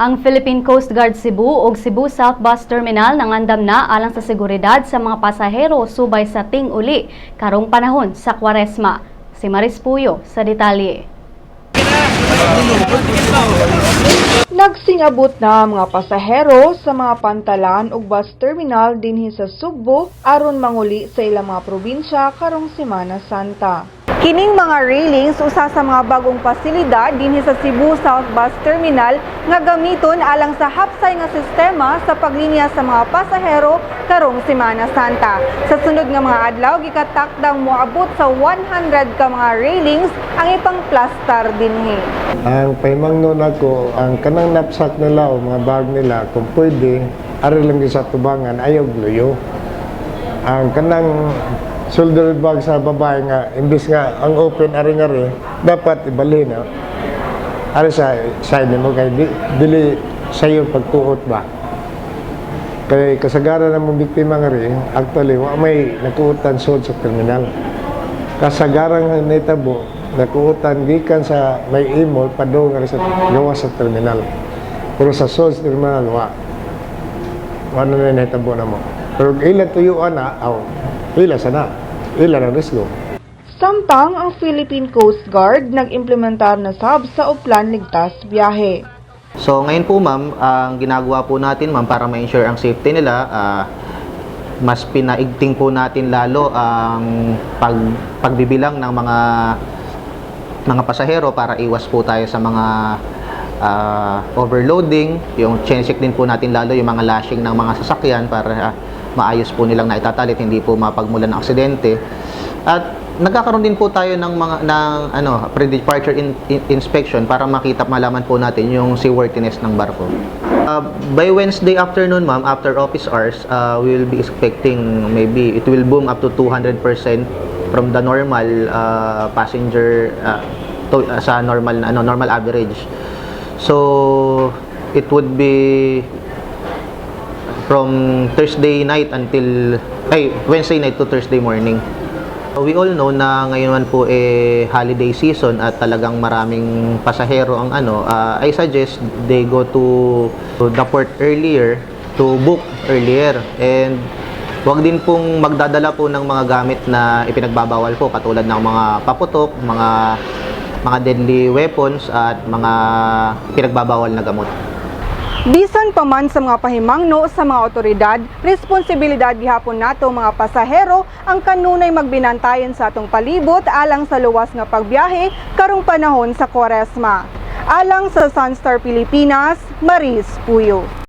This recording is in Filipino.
Ang Philippine Coast Guard Cebu ug Cebu South Bus Terminal nangandam na alang sa seguridad sa mga pasahero subay sa ting uli karong panahon sa Kwaresma. Si Maris Puyo sa detalye. Nagsingabot na mga pasahero sa mga pantalan ug bus terminal dinhi sa Sugbo aron manguli sa ilang mga probinsya karong Semana Santa. Kining mga railings usa sa mga bagong pasilidad dinhi sa Cebu South Bus Terminal nga gamiton alang sa hapsay nga sistema sa paglinya sa mga pasahero karong Semana Santa. Sa sunod nga mga adlaw gikatakdang moabot sa 100 ka mga railings ang ipang plastar dinhi. Ang paimangno nako, ang kanang napsak nila o mga bag nila, kung pwede, ari lang sa tubangan, ayaw gluyo. Ang kanang shoulder bag sa babae nga, imbis nga ang open ari nga rin, dapat ibalhin. No? Ari sa side mo kay di, dili sa iyo pagtuot ba. Kay kasagaran ng mga biktima nga rin, actually, wa may nakuutan sod sa terminal. Kasagaran nga naitabo, nakuutan gikan sa may imol padung nga sa gawa sa terminal. Pero sa sod sa terminal, wa. Wa na naitabo na mo. Pero ilan tuyuan na, aw, ila sana. Ila ang risgo. Samtang ang Philippine Coast Guard nag-implementar na sab sa Uplan Ligtas Biyahe. So ngayon po ma'am, ang ginagawa po natin ma'am para ma-ensure ang safety nila, ah, mas pinaigting po natin lalo ang pag, pagbibilang ng mga mga pasahero para iwas po tayo sa mga ah, overloading. Yung check din po natin lalo yung mga lashing ng mga sasakyan para ah, maayos po nilang naitatalit, hindi po mapagmulan ng aksidente. At nagkakaroon din po tayo ng mga ng ano pre-departure in- in- inspection para makita malaman po natin yung seaworthiness ng barko. Uh, by Wednesday afternoon, ma'am, after office hours, uh, we will be expecting maybe it will boom up to 200% from the normal uh, passenger uh, to, uh, sa normal ano normal average. So it would be from Thursday night until ay Wednesday night to Thursday morning. We all know na ngayon man po eh holiday season at talagang maraming pasahero ang ano, ah, I suggest they go to, to the port earlier to book earlier and Huwag din pong magdadala po ng mga gamit na ipinagbabawal po katulad ng mga paputok, mga mga deadly weapons at mga pinagbabawal na gamot. Bisan pa man sa mga pahimangno sa mga otoridad, responsibilidad gihapon nato mga pasahero ang kanunay magbinantayan sa atong palibot alang sa luwas nga pagbiyahe karong panahon sa Kwaresma. Alang sa Sunstar Pilipinas, Maris Puyo.